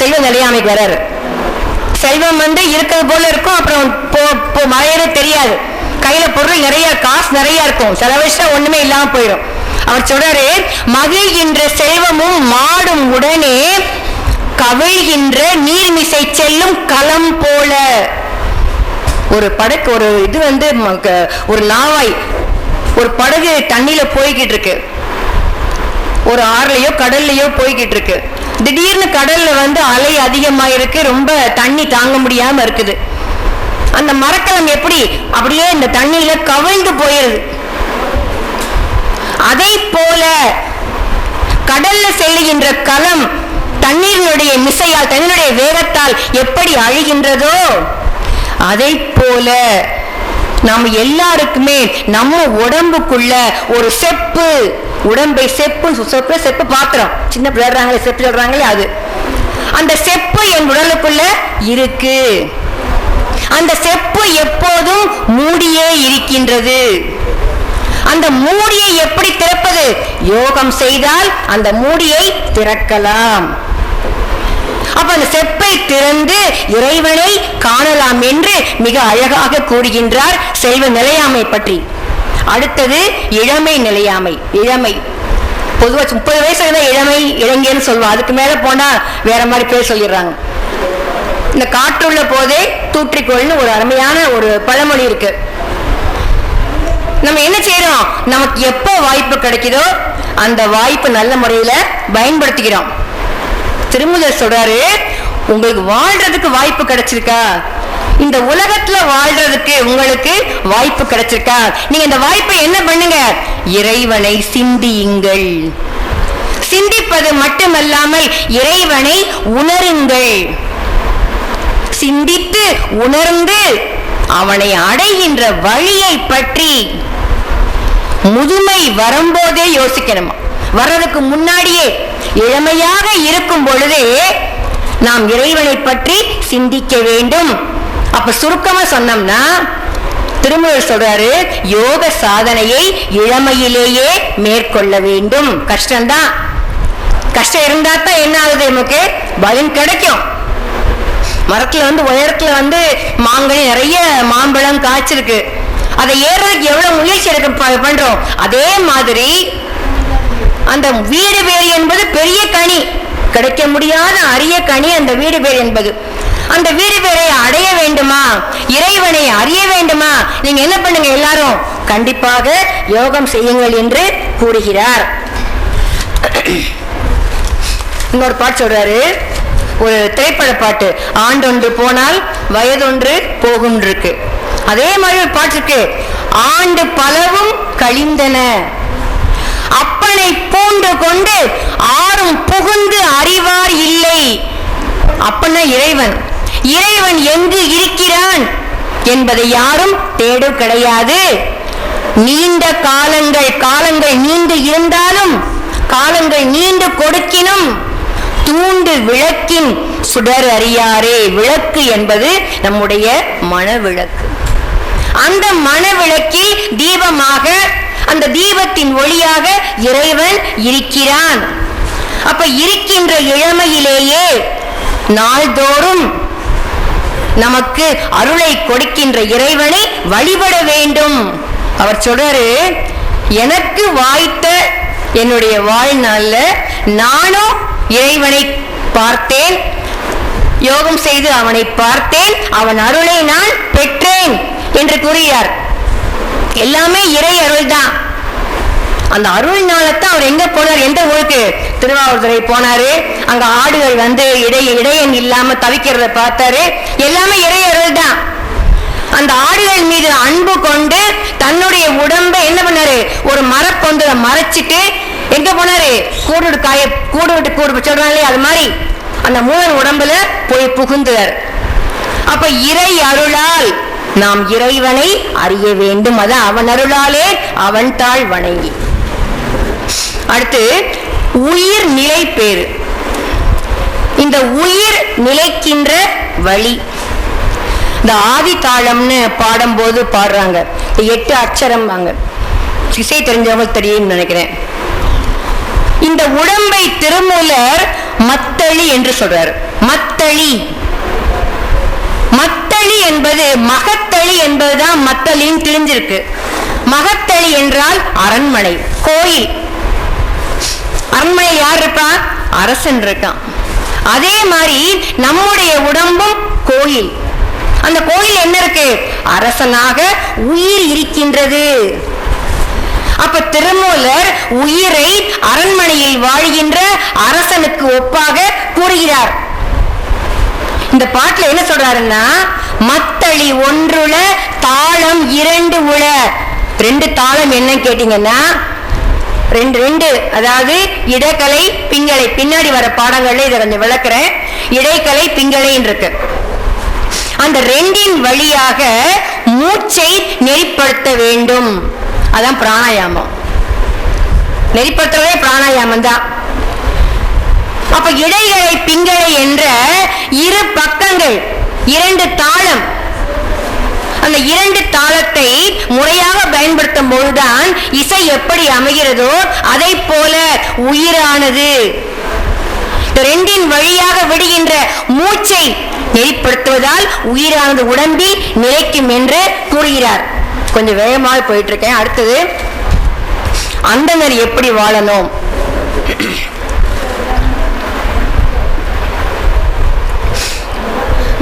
செல்வ நிலையாமைக்கு வராரு செல்வம் வந்து இருக்கிறது போல இருக்கும் அப்புறம் போ- மறையவே தெரியாது. கையில பொருள் நிறைய காசு நிறைய இருக்கும். சில ஒண்ணுமே இல்லாம போயிடும். அவர் சொல்றாரு மகிழ்கின்ற செல்வமும் மாடும் உடனே கவிழ்கின்ற நீர்மிசை செல்லும் களம் போல. ஒரு படகு ஒரு இது வந்து ம- க- ஒரு நாவாய் ஒரு படகு தண்ணியில போய்கிட்டு இருக்கு. ஒரு ஆறுலயோ கடல்லையோ போய்கிட்டு இருக்கு. திடீர்னு கடல்ல வந்து அலை அதிகமாயிருக்கு ரொம்ப தண்ணி தாங்க முடியாம இருக்குது. அந்த மரக்கலம் எப்படி? அப்படியே இந்த தண்ணியில கவிழ்ந்து போயிருது. அதை போல கடல்ல செல்லுகின்ற கலம் தண்ணீரினுடைய மிசையால் தண்ணீருடைய வேகத்தால் எப்படி அழிகின்றதோ அதை போல நாம் எல்லாருக்குமே நம்ம உடம்புக்குள்ள ஒரு செப்பு உடம்பை செப்பு செப்பு செப்பு பாத்திரம். சின்ன பிள்ளைறாங்களே செப்பு சொல்றாங்களே அது. அந்த செப்பு என் உடலுக்குள்ள இருக்கு. அந்த செப்பு எப்போதும் மூடியே இருக்கின்றது. அந்த மூடியை எப்படி திறப்பது? யோகம் செய்தால் அந்த மூடியை திறக்கலாம். அப்ப அந்த செப்பை திறந்து இறைவனை காணலாம் என்று மிக அழகாக கூறுகின்றார் செல்வ நிலையாமை பற்றி. அடுத்தது இளமை நிலையாமை. இளமை. பொதுவா முப்பது வயசு தான் இளமை இளைஞர்னு சொல்லுவோம் அதுக்கு மேல போனா வேற மாதிரி பேர் சொல்லிடுறாங்க. இந்த காற்றுள்ள போதே தூற்றிக்கொள்னு ஒரு அருமையான ஒரு பழமொழி இருக்கு. நம்ம என்ன செய்யறோம் நமக்கு எப்போ வாய்ப்பு கிடைக்குதோ அந்த வாய்ப்பு நல்ல முறையில பயன்படுத்திக்கிறோம். திருமுதல் சொல்றாரு உங்களுக்கு வாழ்றதுக்கு வாய்ப்பு கிடைச்சிருக்கா? இந்த உலகத்துல வாழ்றதுக்கு உங்களுக்கு வாய்ப்பு கிடைச்சிருக்கா? நீங்க இந்த வாய்ப்பை என்ன பண்ணுங்க? இறைவனை சிந்தியுங்கள். சிந்திப்பது மட்டுமல்லாமல் இறைவனை உணருங்கள். சிந்தித்து உணர்ந்து அவனை அடைகின்ற வழியை பற்றி முதுமை வரும்போதே யோசிக்கணுமா? வர்றதுக்கு முன்னாடியே இளமையாக இருக்கும் பொழுதே நாம் இறைவனை பற்றி சிந்திக்க வேண்டும். அப்ப சுருக்கமா சொன்னோம்னா திருமுருகர் சொல்றாரு யோக சாதனையை இளமையிலேயே மேற்கொள்ள வேண்டும். கஷ்டம்தான். கஷ்டம் இருந்தா தான் என்ன ஆகுது நமக்கு? பலன் கிடைக்கும். மரத்துல வந்து உயரத்துல வந்து மாங்கனி நிறைய மாம்பழம் காய்ச்சிருக்கு. அதை ஏறுறதுக்கு எவ்வளவு முயற்சி எடுக்க பண்றோம்? அதே மாதிரி அந்த வீடு வேறு என்பது பெரிய கனி. கிடைக்க முடியாத அரிய கனி அந்த வீடு வேறு என்பது. அந்த வீடு பேரை அடைய வேண்டுமா? இறைவனை அறிய வேண்டுமா? நீங்க என்ன பண்ணுங்க எல்லாரும்? கண்டிப்பாக யோகம் செய்யுங்கள் என்று கூறுகிறார். இன்னொரு பாட்டு சொல்றாரு. ஒரு திரைப்பட பாட்டு. ஆண்டொன்று போனால் வயதொன்று போகும் இருக்கு அதே மாதிரி ஒரு பாட்டு இருக்கு. ஆண்டு பலவும் கழிந்தன. அப்பனை பூண்டு கொண்டு ஆறும் புகுந்து அறிவார் இல்லை. அப்பனா இறைவன். இறைவன் எங்கு இருக்கிறான் என்பதை யாரும் தேடு கிடையாது. நீண்ட காலங்கள் காலங்கள் நீண்டு இருந்தாலும் காலங்கள் நீண்டு கொடுக்கினும் தூண்டு விளக்கின் சுடர் அறியாரே. விளக்கு என்பது நம்முடைய மனவிளக்கு. அந்த மனவிளக்கில் தீபமாக அந்த தீபத்தின் ஒளியாக இறைவன் இருக்கிறான். அப்ப இருக்கின்ற இளமையிலேயே நாள்தோறும் நமக்கு அருளை கொடுக்கின்ற இறைவனை வழிபட வேண்டும். அவர் சொல்றாரு எனக்கு வாய்த்த என்னுடைய வாழ்நாள்ல நானும் இறைவனை பார்த்தேன். யோகம் செய்து அவனை பார்த்தேன். அவன் அருளை நான் பெற்றேன். என்று கூறுகிறார். எல்லாமே இறை அருள் தான் அந்த அருள்னாலத்தான் அவர் எங்க போனார்? எந்த ஊருக்கு? திருவாவூர்துறை போனாரு. அங்க ஆடுகள் வந்து இடை இடையன் இல்லாம தவிக்கிறத பார்த்தாரு. எல்லாமே இறை அருள் தான். அந்த ஆடுகள் மீது அன்பு கொண்டு தன்னுடைய உடம்பை என்ன பண்ணாரு? ஒரு மரப்பொந்து மறைச்சிட்டு எங்க போனாரு? கூடு காய கூடு விட்டு கூடு சொல்றாங்களே அது மாதிரி. அந்த மூலன் உடம்புல போய் புகுந்தார் அப்ப இறை அருளால் நாம் இறைவனை அறிய வேண்டும். அது அவன் அருளாலே அவன் தாழ் வணங்கி. அடுத்து உயிர் நிலை பேரு இந்த உயிர் நிலைக்கின்ற வழி. இந்த ஆதி தாளம்னு பாடும்போது பாடுறாங்க. எட்டு அச்சரம் வாங்க இசை தெரிஞ்சவங்க தெரியும்னு நினைக்கிறேன். இந்த உடம்பை திருமூலர் மத்தளி என்று சொல்றார். மத்தளி. மத்தளி என்பது மகத்தளி என்பதுதான் மத்தளின்னு தெரிஞ்சிருக்கு. மகத்தளி என்றால் அரண்மனை கோயில். அரண்மனையில் யார் இருப்பா? அரசன் இருக்கான். அதே மாதிரி நம்முடைய உடம்பும் கோயில். அந்த கோயில் என்ன இருக்கு? அரசனாக உயிர் இருக்கின்றது. அப்ப திருமூலர் உயிரை அரண்மனையில் வாழ்கின்ற அரசனுக்கு ஒப்பாக கூறுகிறார். இந்த பாட்டுல என்ன சொல்றாருன்னா மத்தளி ஒன்றுல தாளம் இரண்டு உள. ரெண்டு தாளம் என்ன கேட்டீங்கன்னா ரெண்டு ரெண்டு. அதாவது இடக்கலை பிங்களை பின்னாடி வர பாடங்கள்ல இதை கொஞ்சம் விளக்குறேன். இடைக்கலை பிங்களைன்னு இருக்கு அந்த ரெண்டின் வழியாக மூச்சை நெறிப்படுத்த வேண்டும். அதான் பிராணாயாமம். நெறிப்படுத்துறதே பிராணாயாமம் தான். அப்ப இடைகளை பிங்களை என்ற இரு பக்கங்கள் இரண்டு தாளம் அந்த இரண்டு தாளத்தை முறையாக பயன்படுத்தும் போதுதான் இசை எப்படி அமைகிறதோ அதை போல உயிரானது. ரெண்டின் வழியாக விடுகின்ற மூச்சை நெறிப்படுத்துவதால் உயிரானது உடம்பில் நிலைக்கும் என்று கூறுகிறார். கொஞ்சம் வேகமாக போயிட்டு இருக்கேன் அடுத்தது அந்தனர் எப்படி வாழணும்?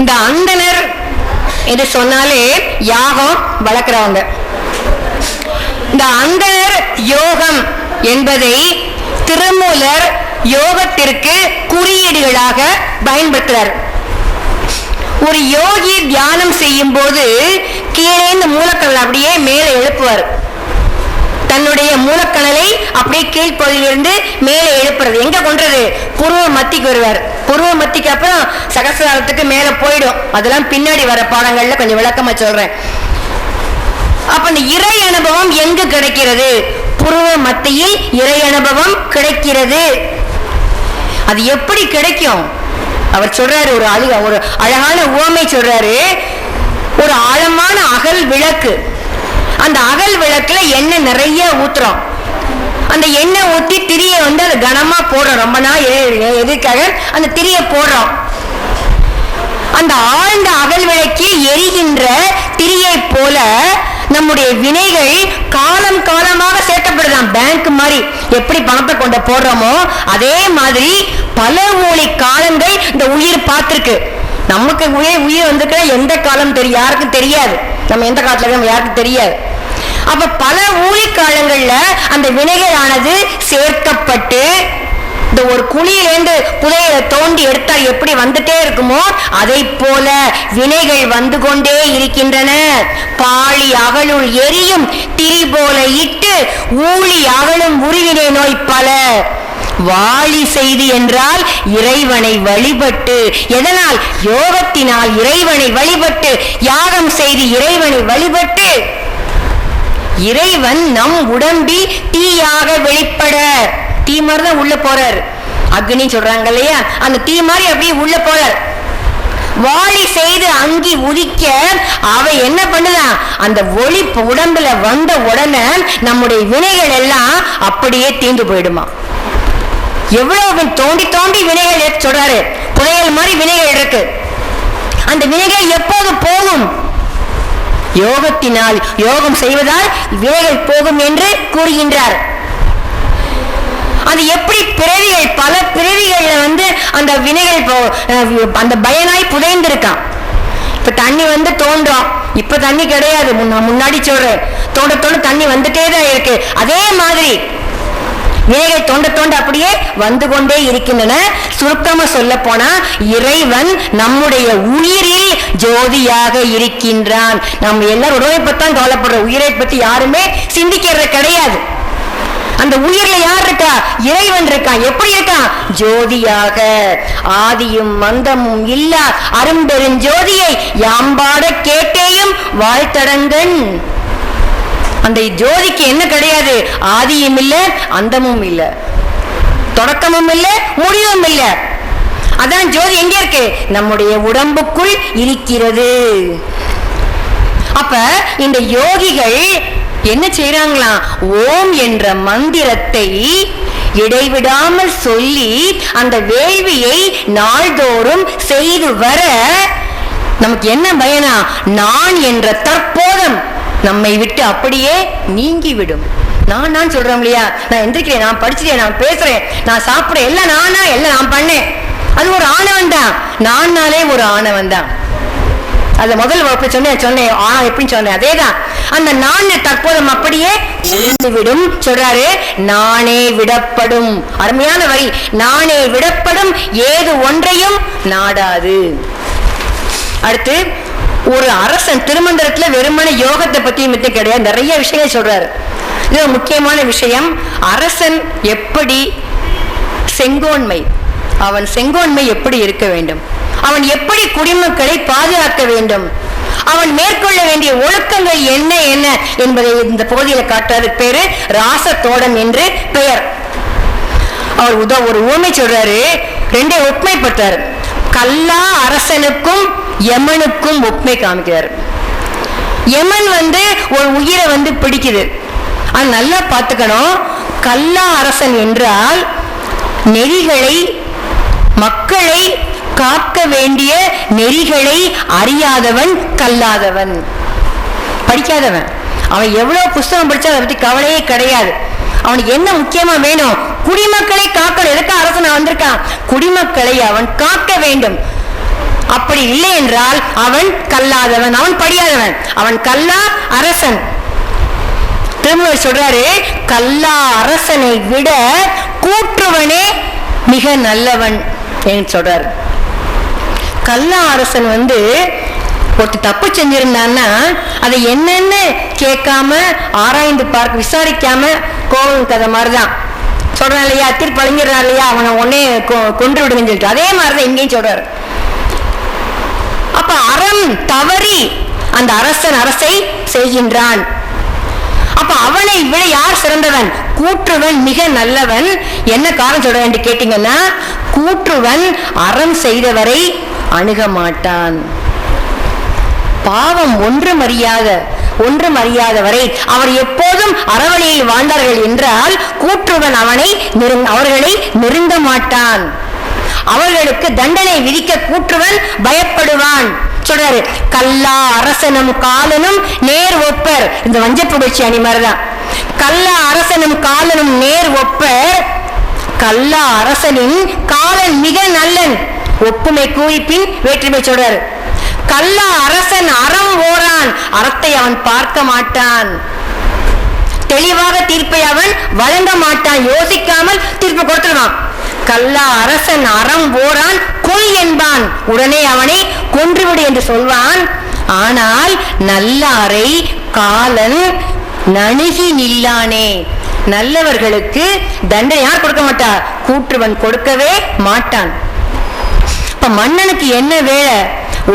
இந்த அந்தனர் என்று சொன்னாலே யாகம் வளர்க்குறவங்க. இந்த அந்தர் யோகம் என்பதை திருமூலர் யோகத்திற்கு குறியீடுகளாக பயன்படுத்துறார். ஒரு யோகி தியானம் செய்யும் போது கீழே இந்த மூலக்கல் அப்படியே மேலே எழுப்புவார். தன்னுடைய மூலக்கணலை அப்படியே கீழ்ப்பகுதியிலிருந்து மேலே எழுப்புறது. எங்க கொன்றது? புருவ மத்திக்கு வருவார். புருவ மத்திக்கு அப்புறம் சகசிராரத்துக்கு மேலே போயிடும். அதெல்லாம் பின்னாடி வர பாடங்கள்ல கொஞ்சம் விளக்கமா சொல்றேன். அப்ப இந்த இறை அனுபவம் எங்கு கிடைக்கிறது? புருவ மத்தியில் இறை அனுபவம் கிடைக்கிறது. அது எப்படி கிடைக்கும்? அவர் சொல்றாரு ஒரு அழக ஒரு அழகான உவமை சொல்றாரு. ஒரு ஆழமான அகல் விளக்கு. அந்த அகல் விளக்குல எண்ணெய் நிறைய ஊத்துறோம். அந்த எண்ணெய் ஊத்தி திரியை வந்து அதை கனமா போடுறோம். ரொம்ப நாள் எ- எ- எதுக்காக? அந்த திரியை போடுறோம். அந்த ஆழ்ந்த அகல் விளக்கில் எரிகின்ற திரியை போல நம்முடைய வினைகள் காலம் காலமாக சேர்க்கப்படுதான். பேங்க் மாதிரி எப்படி பணத்தை கொண்டு போடுறோமோ அதே மாதிரி பல கோடி காலங்கள் இந்த உயிர் பார்த்துருக்கு. நமக்கு உயிர் உயிர் வந்துக்கிற எந்த காலம் தெரியும் யாருக்கும் தெரியாது. நம்ம எந்த காலத்துல இருக்கோம் யாருக்கும் தெரியாது. அப்ப பல ஊழி காலங்கள்ல அந்த வினைகளானது சேர்க்கப்பட்டு இந்த ஒரு குழியிலேருந்து புதையில தோண்டி எடுத்தால் எப்படி வந்துட்டே இருக்குமோ அதை போல வினைகள் வந்து கொண்டே இருக்கின்றன. பாழி அகலுள் எரியும் திரி போல இட்டு ஊழி அகலும் உருவினை நோய் பல. வாழி செய்தி என்றால் இறைவனை வழிபட்டு எதனால்? யோகத்தினால் இறைவனை வழிபட்டு யாகம் செய்து இறைவனை வழிபட்டு. இறைவன் நம் உடம்பில் தீயாக வெளிப்பட. தீ மாதிரி தான் உள்ள போறார். அக்னி சொல்றாங்க இல்லையா? அந்த தீ மாதிரி அப்படியே உள்ள போறார். வாளி செய்து அங்கி உதிக்க அவ என்ன பண்ணுதான் அந்த ஒளி உடம்புல வந்த உடனே நம்முடைய வினைகள் எல்லாம் அப்படியே தீண்டு போயிடுமா? எவ்வளவு தோண்டி தோண்டி வினைகள் சொல்றாரு. புதையல் மாதிரி வினைகள் இருக்கு. அந்த வினைகள் எப்போது போகும்? யோகத்தினால் யோகம் செய்வதால் வினைகள் போகும் என்று கூறுகின்றார். அது எப்படி பிறவிகள் பல பிறவிகள்ல வந்து அந்த வினைகள் போ- அந்த பயனாய் புதைந்திருக்கான் இப்ப தண்ணி வந்து தோன்றும். இப்ப தண்ணி கிடையாது. முன்னாடி சொல்றேன். தோண்ட தோண்ட தண்ணி வந்துட்டே தான் இருக்கு. அதே மாதிரி வினைகள் தோண்ட தோண்ட அப்படியே வந்து கொண்டே இருக்கின்றன. சுருக்கமா சொல்ல போனா இறைவன் நம்முடைய உயிரில் ஜோதியாக இருக்கின்றான். நம்ம எல்லாரும் உடலை பத்தான் கவலைப்படுற உயிரை பத்தி யாருமே சிந்திக்கிறது கிடையாது. அந்த உயிர்ல யார் இருக்கா? இறைவன் இருக்கான். எப்படி இருக்கான்? ஜோதியாக. ஆதியும் மந்தமும் இல்லா அரும்பெருஞ்சோதியை யாம்பாட கேட்டேயும் வாழ்த்தடங்கன் அந்த ஜோதிக்கு என்ன கிடையாது? ஆதியும் இல்ல அந்தமும் இல்ல. தொடக்கமும் இல்ல முடிவும் இல்ல. அதான் ஜோதி எங்க இருக்கு? நம்முடைய உடம்புக்குள் இருக்கிறது. அப்ப இந்த யோகிகள் என்ன செய்யறாங்களாம் ஓம் என்ற மந்திரத்தை இடைவிடாமல் சொல்லி அந்த வேள்வியை நாள்தோறும் செய்து வர நமக்கு என்ன பயனா? நான் என்ற தற்போதம். நம்மை விட்டு அப்படியே நீங்கிவிடும். நான் நான் சொல்றேன் இல்லையா? நான் எந்திரிக்கிறேன் நான் படிச்சிட்டேன் நான் பேசுறேன் நான் சாப்பிடுறேன் எல்லாம் நானா எல்லாம் நான் பண்ணேன். அது ஒரு ஆணவன் தான். நான்னாலே ஒரு ஆணவன் தான். அது முதல் வகுப்பு சொன்னேன் சொன்னேன் ஆ எப்படின்னு சொன்னேன் அதேதான். அந்த நான் தற்போது அப்படியே விடும் சொல்றாரு நானே விடப்படும். அருமையான வரி. நானே விடப்படும் ஏது ஒன்றையும் நாடாது. அடுத்து ஒரு அரசன் திருமந்திரத்துல வெறுமன யோகத்தை பத்தி மட்டும் கிடையாது. நிறைய விஷயங்கள் சொல்றாரு. இது ஒரு முக்கியமான விஷயம். அரசன் எப்படி செங்கோன்மை அவன் செங்கோன்மை எப்படி இருக்க வேண்டும்? அவன் எப்படி குடிமக்களை பாதுகாக்க வேண்டும்? அவன் மேற்கொள்ள வேண்டிய ஒழுக்கங்கள் என்ன என்ன என்பதை இந்த பகுதியில காட்டுறது பேரு ராசத்தோடம் என்று பெயர். அவர் உத ஒரு ஊமை சொல்றாரு. ரெண்டே ஒப்புமைப்பட்டார் கல்லா அரசனுக்கும் யமனுக்கும் ஒப்புமை காமிக்கிறார். யமன் வந்து ஒரு உயிரை வந்து பிடிக்குது. அது நல்லா பார்த்துக்கணும். கல்லா அரசன் என்றால் நெறிகளை மக்களை காக்க வேண்டிய நெறிகளை அறியாதவன் கல்லாதவன். படிக்காதவன். அவன் எவ்வளவு புஸ்தகம் படித்தா அதை பற்றி கவலையே கிடையாது. அவனுக்கு என்ன முக்கியமா வேணும்? குடிமக்களை காக்கணும். எதுக்கு அரசன் வந்திருக்கான்? குடிமக்களை அவன் காக்க வேண்டும். அப்படி இல்லை என்றால் அவன் கல்லாதவன் அவன் படியாதவன். அவன் கல்லா அரசன். திருமணர் சொல்றாரு கல்லா அரசனை விட கூற்றுவனே மிக நல்லவன் என்று சொல்றாரு. கல்லா அரசன் வந்து ஒருத்தர் தப்பு செஞ்சிருந்தான்னா அதை என்னன்னு கேட்காம ஆராய்ந்து பார்க்க விசாரிக்காம கோவம் கதை மாதிரிதான். சொல்றான் இல்லையா திருப்பழிஞ்சிடறான் இல்லையா அவனை உடனே கொ- கொன்று விடுங்கன்னு சொல்லிட்டு. அதே மாதிரிதான் இங்கேயும் சொல்றாரு. அப்ப அறம் தவறி அந்த அரசன் அரசை செய்கின்றான். அப்ப அவனை விட யார் சிறந்தவன்? கூற்றுவன் மிக நல்லவன். என்ன காரணம் சொல்ற என்று கேட்டீங்கன்னா கூற்றுவன் அறம் செய்தவரை அணுக மாட்டான். பாவம் ஒன்றும் அறியாத ஒன்றும் அறியாதவரை அவர் எப்போதும் அறவழியில் வாழ்ந்தார்கள் என்றால் கூற்றுவன் அவனை நெருங்- அவர்களை நெருங்க மாட்டான். அவர்களுக்கு தண்டனை விதிக்க கூற்றுவன் பயப்படுவான். சொல்றாரு கல்லா அரசனும் காலனும் நேர் ஒப்பர். இந்த வஞ்சப்புகழ்ச்சி அணி மாதிரிதான் கல்லா அரசனும் காலனும் நேர் ஒப்பர். கல்லா அரசனின் காலன் மிக நல்லன். ஒப்புமை கூறிப்பின் வேற்றுமை சொல்றாரு. கல்லா அரசன் அறம் ஓரான். அறத்தை அவன் பார்க்க மாட்டான். தெளிவாக தீர்ப்பை அவன் வழங்க மாட்டான். யோசிக்காமல் தீர்ப்பு கொடுத்துருவான். கல்லா அரசன் அறம் ஓரான் கொல் என்பான். உடனே அவனை கொன்றுவிடு என்று சொல்வான். ஆனால் நல்லாரை காலன் நணுகி நில்லானே. நல்லவர்களுக்கு தண்டனை யார் கொடுக்க மாட்டார் கூற்றுவன் கொடுக்கவே மாட்டான். இப்ப மன்னனுக்கு என்ன வேலை?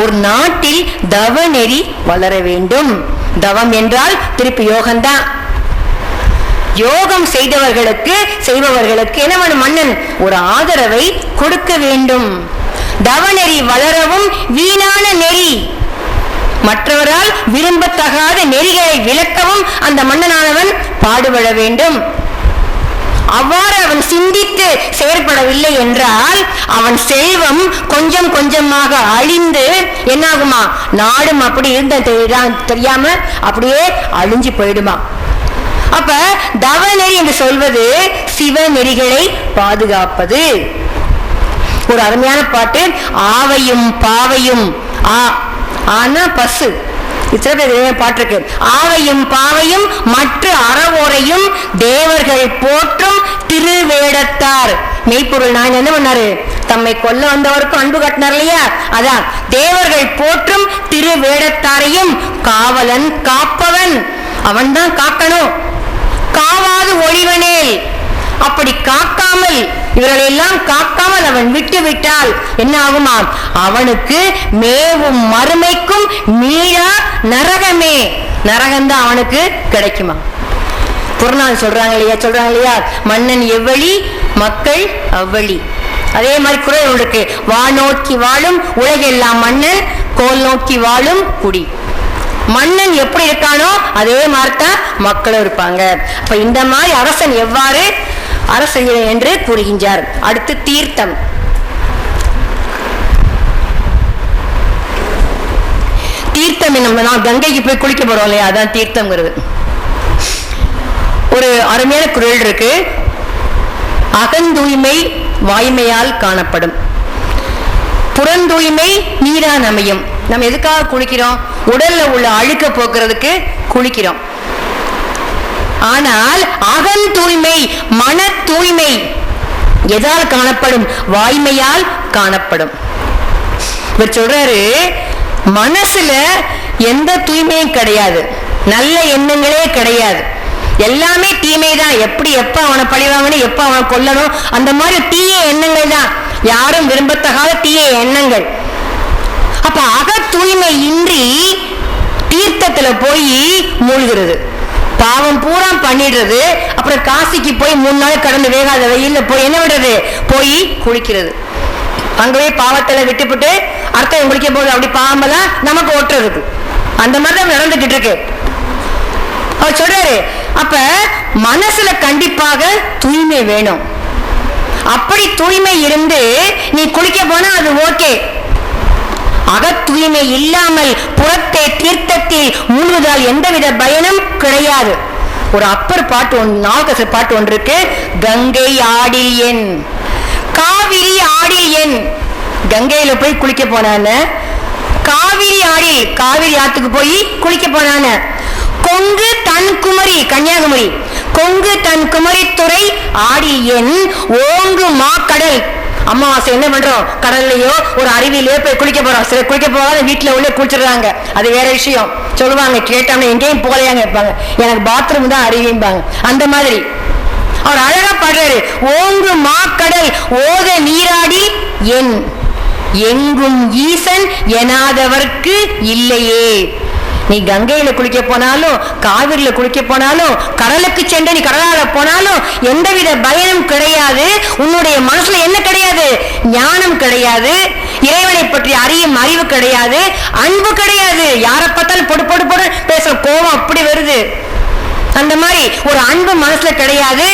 ஒரு நாட்டில் தவநெறி வளர வேண்டும். தவம் என்றால் திருப்பி யோகம்தான் யோகம் செய்தவர்களுக்கு செய்பவர்களுக்கு என்ன மன்னன் ஒரு ஆதரவை கொடுக்க வேண்டும். தவநெறி வளரவும் வீணான நெறி. மற்றவரால் விரும்பத்தகாத நெறிகளை விளக்கவும் அந்த மன்னனானவன் பாடுபட வேண்டும். அவ்வாறு அவன் சிந்தித்து செயற்படவில்லை என்றால் அவன் செல்வம் கொஞ்சம் கொஞ்சமாக அழிந்து என்னாகுமா? நாடும் அப்படி இருந்த தெரியாம அப்படியே அழிஞ்சு போயிடுமா? அப்ப தவநெறி என்று சொல்வது சிவ நெறிகளை பாதுகாப்பது. ஒரு அருமையான பாட்டு ஆவையும் பாவையும் ஆ ஆனா பசு பாட்டிருக்கு பாட்டு இருக்கு. ஆவையும் பாவையும் மற்ற அறவோரையும் தேவர்கள் போற்றும் திருவேடத்தார் மெய்ப்பொருள் நான் என்ன பண்ணாரு? தம்மை கொல்ல வந்தவருக்கும் அன்பு கட்டினார் இல்லையா? அதான் தேவர்கள் போற்றும் திருவேடத்தாரையும் காவலன் காப்பவன் அவன்தான் காக்கணும். அப்படி காக்காமல் இவர்களை எல்லாம் காக்காமல் அவன் விட்டு விட்டால் என்ன ஆகுமாம் அவனுக்கு மேவும் மறுமைக்கும் மீளா நரகமே. நரகம்தான் அவனுக்கு கிடைக்குமா புறநாள் சொல்றாங்க இல்லையா? சொல்றாங்க இல்லையா? மன்னன் எவ்வழி மக்கள் அவ்வழி. அதே மாதிரி குரல் ஒன்று இருக்கு வானோக்கி வாழும் உலகெல்லாம் மன்னன் கோல் நோக்கி வாழும் குடி. மன்னன் எப்படி இருக்கானோ அதே மாதிரி தான் மக்களும் இருப்பாங்க. அப்ப இந்த மாதிரி அரசன் எவ்வாறு அரசு என்று கூறுகின்றார். அடுத்து தீர்த்தம். தீர்த்தம் என்ன நான் கங்கைக்கு போய் குளிக்க போறோம் இல்லையா? அதான் தீர்த்தம்ங்கிறது. ஒரு அருமையான குரல் இருக்கு. அகந்தூய்மை வாய்மையால் காணப்படும். புறந்தூய்மை நீரான் அமையும். நம்ம எதுக்காக குளிக்கிறோம்? உடல்ல உள்ள அழுக்க போக்குறதுக்கு குளிக்கிறோம். ஆனால் அகன் தூய்மை மன தூய்மை எதால் காணப்படும்? வாய்மையால் காணப்படும். இவர் சொல்றாரு மனசுல எந்த தூய்மையும் கிடையாது. நல்ல எண்ணங்களே கிடையாது. எல்லாமே தீமை தான் எப்படி எப்ப அவனை பழிவாங்கன்னு எப்ப அவனை கொல்லணும்? அந்த மாதிரி தீய எண்ணங்கள் தான். யாரும் விரும்பத்தகாத தீய எண்ணங்கள். அப்ப அக தூய்மை இன்றி தீர்த்தத்துல போய் மூழ்கிறது. பாவம் பூரா பண்ணிடுறது. அப்புறம் காசிக்கு போய் மூணு நாள் கடந்து வேகாத வெயில்ல போய் என்ன விடுறது போய் குளிக்கிறது. அங்கவே பாவத்தில் விட்டுப்புட்டு அர்த்தம் குளிக்க போது அப்படி பாவமெல்லாம் நமக்கு ஓட்டுறதுக்கு அந்த மாதிரி தான் நடந்துகிட்டு இருக்கு. அவர் சொல்றாரு அப்ப மனசுல கண்டிப்பாக தூய்மை வேணும். அப்படி தூய்மை இருந்து நீ குளிக்க போனா அது ஓகே. அகத்தூய்மை இல்லாமல் புறத்தே தீர்த்தத்தில் மூழ்குதால் எந்தவித பயனும் கிடையாது. ஒரு அப்பர் பாட்டு ஒன்று நாகசர் பாட்டு ஒன்று இருக்கு கங்கை ஆடில் என் காவிரி ஆடில் என். கங்கையில போய் குளிக்க போனான. காவிரி ஆடி காவிரி ஆத்துக்கு போய் குளிக்க போனான. கொங்கு தன் குமரி கன்னியாகுமரி. கொங்கு தன் குமரி துறை ஆடி என் ஓங்கு மாக்கடல். அமாவாசை என்ன பண்றோம்? கடல்லையோ ஒரு அருவிலையோ போய் குளிக்க போறோம். சில குளிக்க போகாத வீட்டுல உள்ளே குளிச்சிடுறாங்க. அது வேற விஷயம். சொல்லுவாங்க கேட்டோம்னா எங்கேயும் போகலையாங்க இருப்பாங்க எனக்கு பாத்ரூம் தான் அருவிம்பாங்க. அந்த மாதிரி. அவர் அழகா பாடுறாரு. ஓங்கு மாக்கடல் ஓத நீராடி என். எங்கும் ஈசன் எனாதவர்க்கு இல்லையே. நீ கங்கையில குளிக்க போனாலும் காவிரியில குளிக்க போனாலும் கடலுக்கு சென்று நீ கடலால போனாலும் எந்தவித பயனும் கிடையாது. உன்னுடைய மனசுல என்ன கிடையாது? ஞானம் கிடையாது. இறைவனை பற்றி அறியும் அறிவு கிடையாது. அன்பு கிடையாது. யாரை பார்த்தாலும் பொடு பொடு பொடு பேசுற கோபம் அப்படி வருது. அந்த மாதிரி ஒரு அன்பு மனசுல கிடையாது.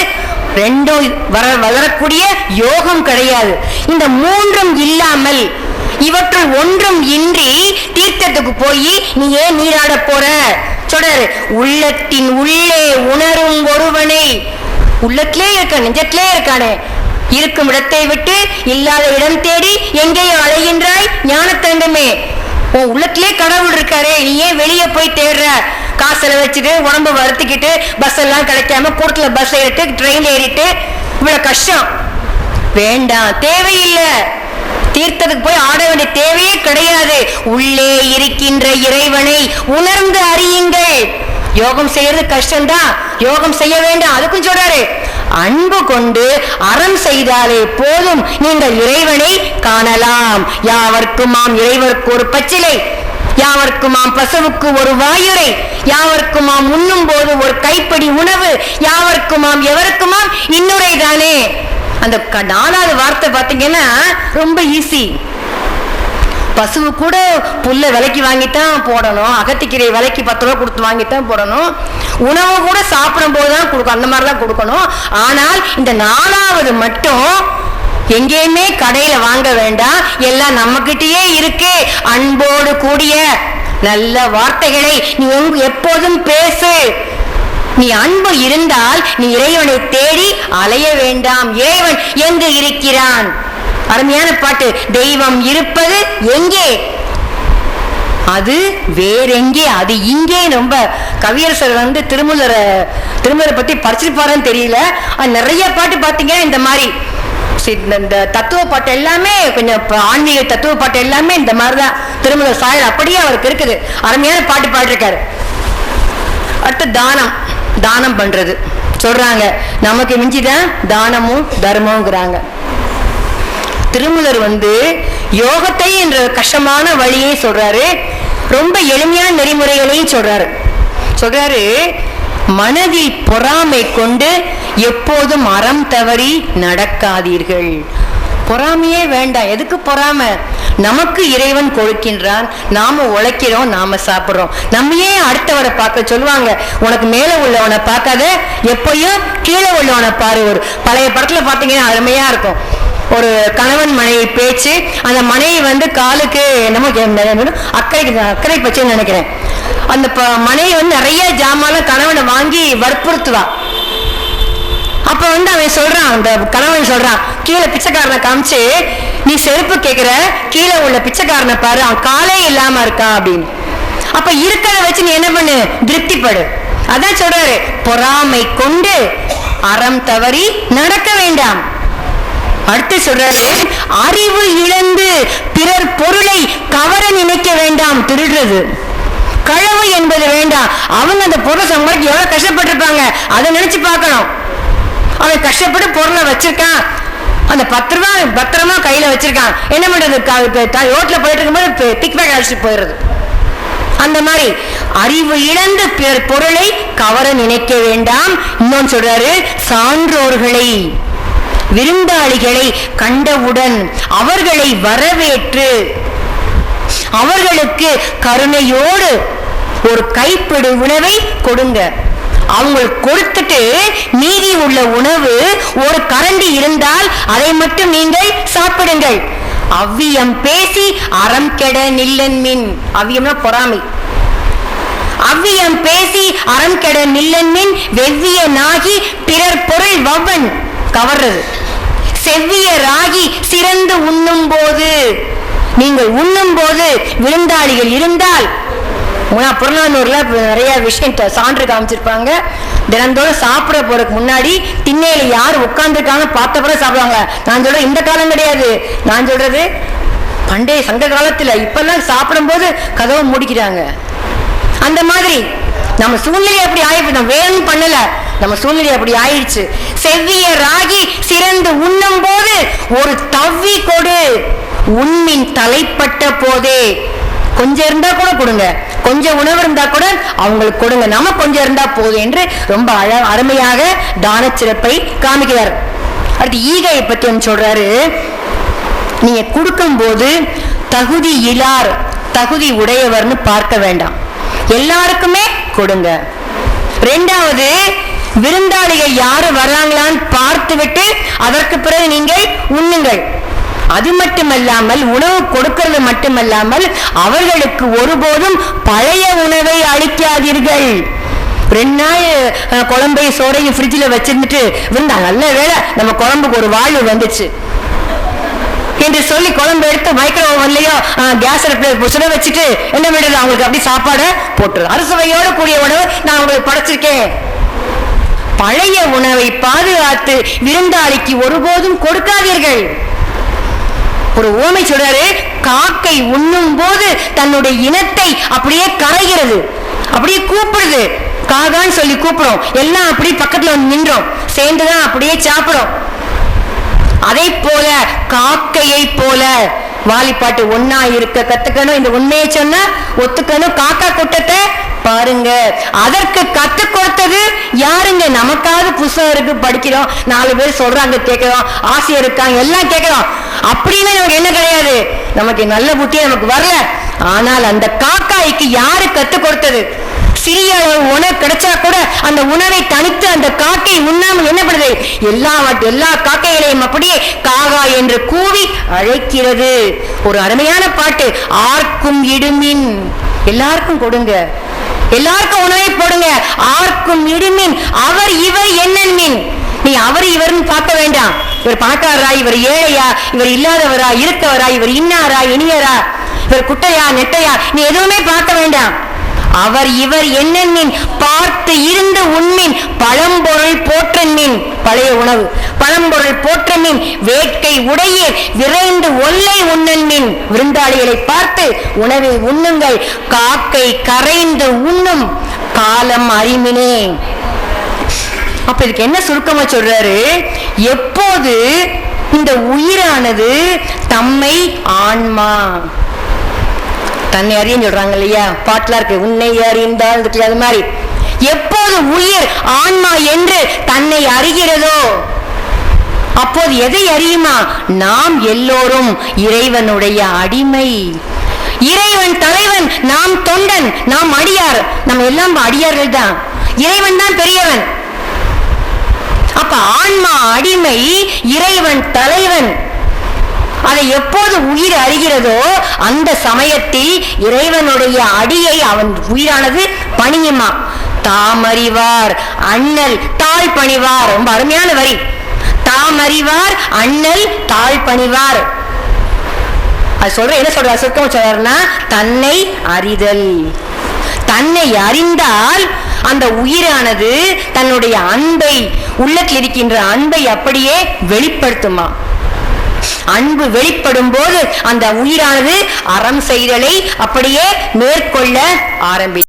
ரெண்டும் வர வளரக்கூடிய யோகம் கிடையாது. இந்த மூன்றும் இல்லாமல் இவற்றுள் ஒன்றும் இன்றி தீர்த்தத்துக்கு போய் நீ ஏன் நீராட போற? சொல்றாரு உள்ளத்தின் உள்ளே உணரும் ஒருவனை. உள்ளத்திலே இருக்க நெஞ்சத்திலே இருக்கானே. இருக்கும் இடத்தை விட்டு இல்லாத இடம் தேடி எங்கேயோ அலைகின்றாய் ஞானத்தண்டமே. உன் உள்ளத்திலே கடவுள் இருக்காரே நீ ஏன் வெளியே போய் தேடுற? காசுல வச்சுட்டு உடம்பு வருத்திக்கிட்டு பஸ் எல்லாம் கிடைக்காம கூட்டத்துல பஸ் ஏறிட்டு ட்ரெயின் ஏறிட்டு. இவ்வளவு கஷ்டம். வேண்டாம் தேவையில்லை. தீர்த்தத்துக்கு போய் ஆட வேண்டிய தேவையே கிடையாது. உள்ளே இருக்கின்ற இறைவனை உணர்ந்து அறியுங்கள். யோகம் செய்யறது கஷ்டம்தான். யோகம் செய்ய வேண்டாம். அதுக்கும் சொல்றாரு. அன்பு கொண்டு அறம் செய்தாலே போதும். நீங்கள் இறைவனை காணலாம். யாவர்க்குமாம் இறைவருக்கு ஒரு பச்சிலை. யாவர்க்குமாம் பசுவுக்கு ஒரு வாயுரை. யாவர்க்குமாம் உண்ணும் போது ஒரு கைப்படி உணவு. யாவர்க்குமாம் எவருக்குமாம் இன்னுரை தானே அந்த க- நாலாவது வார்த்தை பார்த்தீங்கன்னா ரொம்ப ஈஸி பசுவு கூட புல்ல விலைக்கு வாங்கித்தான் போடணும். அகத்திக்கீரை விலைக்கு பத்து ரூபா கொடுத்து வாங்கித்தான் போடணும். உணவு கூட சாப்பிடும் போது தான் கொடுக்கணும். அந்த மாதிரி தான் கொடுக்கணும். ஆனால் இந்த நாலாவது மட்டும் எங்கேயுமே கடையில வாங்க வேண்டாம். எல்லாம் நம்மகிட்டயே இருக்கு. அன்போடு கூடிய நல்ல வார்த்தைகளை நீ எப்போதும் பேசு. நீ அன்பு இருந்தால் நீ இறைவனை தேடி அலைய வேண்டாம் ஏவன் எங்கு இருக்கிறான்? அருமையான பாட்டு தெய்வம் இருப்பது எங்கே? அது வேறெங்கே அது இங்கே ரொம்ப கவியரசர் வந்து திருமூலரை திருமூலரை பத்தி படிச்சிருப்பாருன்னு தெரியல. அது நிறைய பாட்டு பார்த்தீங்கன்னா இந்த மாதிரி. இந்த- தத்துவ பாட்டு எல்லாமே கொஞ்சம் ஆன்மீக தத்துவ பாட்டு எல்லாமே இந்த மாதிரி தான் திருமூலர் சாயல் அப்படியே அவருக்கு இருக்குது. அருமையான பாட்டு பாடிருக்காரு. அடுத்து தானம். தானம் பண்றது. சொல்றாங்க நமக்கு மிஞ்சிதான் தானமும் தர்மம்ங்கிறாங்க. திருமலர் வந்து யோகத்தை என்ற கஷ்டமான வழியை சொல்றாரு. ரொம்ப எளிமையான நெறிமுறைகளையும் சொல்றாரு. சொல்றாரு மனதில் பொறாமை கொண்டு எப்போதும் அறம் தவறி நடக்காதீர்கள். பொறாமையே வேண்டாம். எதுக்கு பொறாமை? நமக்கு இறைவன் கொடுக்கின்றான். நாம உழைக்கிறோம் நாம சாப்பிடுறோம். நம்ம ஏன் அடுத்தவரை பார்க்க சொல்லுவாங்க உனக்கு மேல உள்ளவனை பார்க்காத எப்பயும் கீழே உள்ளவனை பாரு ஒரு. பழைய படத்துல பாத்தீங்கன்னா அருமையா இருக்கும். ஒரு கணவன் மனைவி பேச்சு அந்த மனைவி வந்து காலுக்கு என்னமோ அக்கறைக்கு அக்கறை பச்சைன்னு நினைக்கிறேன். அந்த ப- மனைவி வந்து நிறைய ஜாமான்லாம் கணவனை வாங்கி வற்புறுத்துவான் அப்ப வந்து அவன் சொல்றான் அந்த கணவன் சொல்றான் கீழே பிச்சைக்காரனை காமிச்சு நீ செருப்பு கேக்குற கீழே உள்ள பிச்சைக்காரனை பாரு அவன் காலே இல்லாம இருக்கான் அப்படின்னு. அப்ப இருக்கிறத வச்சு நீ என்ன பண்ணு? திருப்திப்படு. அதான் சொல்றாரு பொறாமை கொண்டு அறம் தவறி நடக்க வேண்டாம். அடுத்து சொல்றாரு அறிவு இழந்து பிறர் பொருளை கவர நினைக்க வேண்டாம். திருடுறது. களவு என்பது வேண்டாம். அவங்க அந்த பொருளை சம்பாதிக்க எவ்வளவு கஷ்டப்பட்டிருப்பாங்க. அதை நினைச்சு பார்க்கணும். அவன் கஷ்டப்பட்டு பொருளை வச்சிருக்கான். அந்த பத்து ரூபா பத்திரமா கையில வச்சிருக்கான். என்ன பண்றது? ரோட்ல போயிட்டு இருக்கும்போது பிக் பேக் அடிச்சுட்டு போயிடுறது. அந்த மாதிரி அறிவு இழந்த பொருளை கவர நினைக்க வேண்டாம். இன்னொன்னு சொல்றாரு சான்றோர்களை விருந்தாளிகளை கண்டவுடன் அவர்களை வரவேற்று அவர்களுக்கு கருணையோடு ஒரு கைப்பிடி உணவை கொடுங்க. அவங்களுக்கு கொடுத்துட்டு மீதி உள்ள உணவு ஒரு கரண்டி இருந்தால் அதை மட்டும் நீங்கள் சாப்பிடுங்கள். அவ்வியம் பேசி அறம் கெட நில்லன் மின். அவ்வியம்னா பொறாமை. அவ்வியம் பேசி அறம் கெட நில்லன் மின். வெவ்விய நாகி பிறர் பொருள் வவ்வன். கவர்றது. செவ்விய ராகி சிறந்து உண்ணும் போது. நீங்கள் உண்ணும் போது விருந்தாளிகள் இருந்தால் புறநானூரில் நிறைய விஷயம் சான்று காமிச்சிருப்பாங்க. தினந்தோறும் சாப்பிட போறதுக்கு முன்னாடி திண்ணையில யார் உட்காந்துருக்காங்க பார்த்த பிறகு சாப்பிடுவாங்க. நான் சொல்றேன் இந்த காலம் கிடையாது. நான் சொல்றது பண்டைய சங்க காலத்தில் இப்பெல்லாம் சாப்பிடும்போது கதவை முடிக்கிறாங்க. அந்த மாதிரி நம்ம சூழ்நிலை அப்படி ஆயிடுச்சு. நம்ம வேணும் பண்ணல. நம்ம சூழ்நிலை அப்படி ஆயிடுச்சு. செவ்வியராகி சிறந்து உண்ணும் போது ஒரு தவ்வி கொடு. உண்மின் தலைப்பட்ட போதே. கொஞ்சம் இருந்தா கூட கொடுங்க. கொஞ்சம் உணவு இருந்தா கூட அவங்களுக்கு கொடுங்க. நம்ம கொஞ்சம் இருந்தா போதும் என்று ரொம்ப அழ அருமையாக தான சிறப்பை காமிக்கிறார். அடுத்து ஈகையை பத்தி ஒன்று சொல்றாரு. நீங்க கொடுக்கும்போது தகுதி இலார் தகுதி உடையவர்னு பார்க்க வேண்டாம். எல்லாருக்குமே கொடுங்க. ரெண்டாவது விருந்தாளிகள் யாரு வர்றாங்களான்னு பார்த்துவிட்டு அதற்கு பிறகு நீங்கள் உண்ணுங்கள். அது மட்டுமல்லாமல் உணவு கொடுக்கிறது மட்டுமல்லாமல் அவர்களுக்கு ஒருபோதும் பழைய உணவை அளிக்காதீர்கள். ரெண்டு நாள் குழம்பையும் சோறையும் ஃப்ரிட்ஜில் வச்சிருந்துட்டு விருந்தா நல்ல வேளை நம்ம குழம்புக்கு ஒரு வாழ்வு வந்துச்சு என்று சொல்லி குழம்பு எடுத்து மைக்ரோ ஓவன்லயோ கேஸ் அடுப்புல சுட வச்சுட்டு என்ன பண்ணுறது? அவங்களுக்கு அப்படி சாப்பாடை போட்டுரு அறுசுவையோடு கூடிய உணவு நான் உங்களுக்கு படைச்சிருக்கேன். பழைய உணவை பாதுகாத்து விருந்தாளிக்கு ஒருபோதும் கொடுக்காதீர்கள். ஒரு ஓமை சொல்றாரு காக்கை உண்ணும் போது தன்னுடைய இனத்தை அப்படியே கரைகிறது. அப்படியே கூப்பிடுது. காகான்னு சொல்லி கூப்பிடும் எல்லாம் அப்படியே பக்கத்துல வந்து நின்றோம். சேர்ந்துதான் அப்படியே சாப்பிடும் அதை போல காக்கையை போல வாலிப்பாட்டு ஒன்னா இருக்க கத்துக்கணும். இந்த உண்மையை சொன்னா ஒத்துக்கணும் காக்கா கூட்டத்தை பாருங்க. அதற்கு கத்து கொடுத்தது யாருங்க? நமக்காவது புஸ்தகம் இருக்கு படிக்கிறோம். நாலு பேர் சொல்றாங்க கேட்கிறோம். ஆசையா இருக்காங்க எல்லாம் கேட்கிறோம். அப்படின்னு நமக்கு என்ன கிடையாது? நமக்கு நல்ல புத்தியே நமக்கு வரல. ஆனால் அந்த காக்காய்க்கு யாரு கத்து கொடுத்தது? சிறிய உணவு கிடைச்சா கூட அந்த உணவை தனித்து அந்த காக்கை உண்ணாமல் என்ன பண்ணுது? எல்லா எல்லா காக்கைகளையும் அப்படியே காகா என்று கூவி அழைக்கிறது. ஒரு அருமையான பாட்டு. ஆர்க்கும் இடுமின். எல்லாருக்கும் கொடுங்க. எல்லாருக்கும் உணவை போடுங்க. ஆர்க்கும் இடுமின். அவர் இவர் என்னன்மின் நீ அவர் இவர்னு பார்க்க வேண்டாம். இவர் பணக்காரரா இவர் ஏழையா இவர் இல்லாதவரா இருக்கவரா இவர் இன்னாரா இனியரா இவர் குட்டையா நெட்டையா நீ எதுவுமே பார்க்க வேண்டாம். அவர் இவர் என்னென்னின்? பார்த்து இருந்த உண்மின் பழம்பொருள் போற்றன்மின் பழைய உணவு. பழம்பொருள் போற்றமின் வேட்கை உடைய விரைந்து ஒல்லை உண்ணன்மின் விருந்தாளிகளை பார்த்து உணவை உண்ணுங்கள். காக்கை கரைந்து உண்ணும் காலம் அறிமினே அப்ப இதுக்கு என்ன சுருக்கமா சொல்றாரு? எப்போது இந்த உயிரானது தம்மை ஆன்மா தன்னை அறியும் சொல்றாங்க இல்லையா பாட்டுல இருக்கு உன்னை அறிந்தால் அது மாதிரி. எப்போது உயிர் ஆன்மா என்று தன்னை அறிகிறதோ அப்போது எதை அறியுமா? நாம் எல்லோரும் இறைவனுடைய அடிமை. இறைவன் தலைவன் நாம் தொண்டன் நாம் அடியார். நம்ம எல்லாம் அடியார்கள் தான். இறைவன் தான் பெரியவன். அப்ப ஆன்மா அடிமை இறைவன் தலைவன். அதை எப்போது உயிர் அறிகிறதோ அந்த சமயத்தில் இறைவனுடைய அடியை அவன் உயிரானது பணியுமா? தாமறிவார் அண்ணல் தாழ் பணிவார். ரொம்ப அருமையான வரி. தாமறிவார் அண்ணல் தாழ் பணிவார். அது சொல்ற என்ன சொல்ற? சுத்தம் சொல்றாருன்னா தன்னை அறிதல். தன்னை அறிந்தால் அந்த உயிரானது தன்னுடைய அன்பை உள்ளத்தில் இருக்கின்ற அன்பை அப்படியே வெளிப்படுத்துமா? அன்பு வெளிப்படும் போது அந்த உயிரானது அறம் செய்தலை அப்படியே மேற்கொள்ள ஆரம்பி